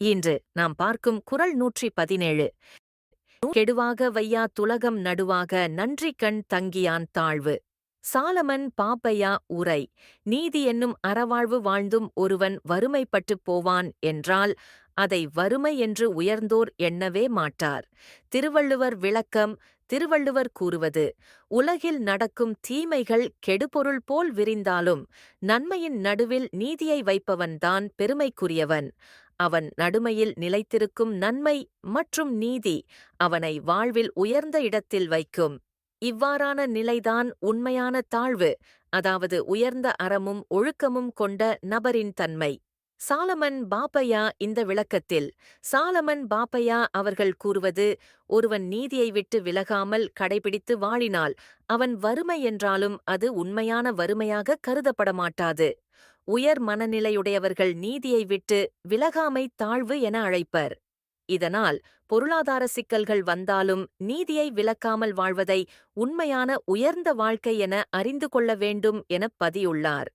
இன்று நாம் பார்க்கும் குறள் நூற்றி பதினேழு. கெடுவாக வையா துலகம் நடுவாக நன்றி கண் தங்கியான் தாழ்வு. சாலமன் பாப்பையா உரை. நீதி என்னும் அறவாழ்வு வாழ்ந்தும் ஒருவன் வறுமைப்பட்டுப் போவான் என்றால் அதை வறுமை என்று உயர்ந்தோர் எண்ணவே மாட்டார். திருவள்ளுவர் விளக்கம் திருவள்ளுவர் கூறுவது உலகில் நடக்கும் தீமைகள் கெடுபொருள் போல் விரிந்தாலும் நன்மையின் நடுவில் நீதியை வைப்பவன்தான் பெருமைக்குரியவன். அவன் நடுமையில் நிலைத்திருக்கும் நன்மை மற்றும் நீதி அவனை வாழ்வில் உயர்ந்த இடத்தில் வைக்கும். இவ்வாறான நிலைதான் உண்மையான தாழ்வு அதாவது உயர்ந்த அறமும் ஒழுக்கமும் கொண்ட நபரின் தன்மை. சாலமன் பாப்பையா இந்த விளக்கத்தில் சாலமன் பாப்பையா அவர்கள் கூறுவது ஒருவன் நீதியை விட்டு விலகாமல் கடைபிடித்து வாழினால் அவன் வறுமை என்றாலும் அது உண்மையான வறுமையாக கருதப்பட மாட்டாது உயர் மனநிலையுடையவர்கள் நீதியை விட்டு விலகாமை தாழ்வு என அழைப்பர். இதனால் பொருளாதார சிக்கல்கள் வந்தாலும் நீதியை விலக்காமல் வாழ்வதை உண்மையான உயர்ந்த வாழ்க்கை என அறிந்து கொள்ள வேண்டும் எனப் பதியுள்ளார்.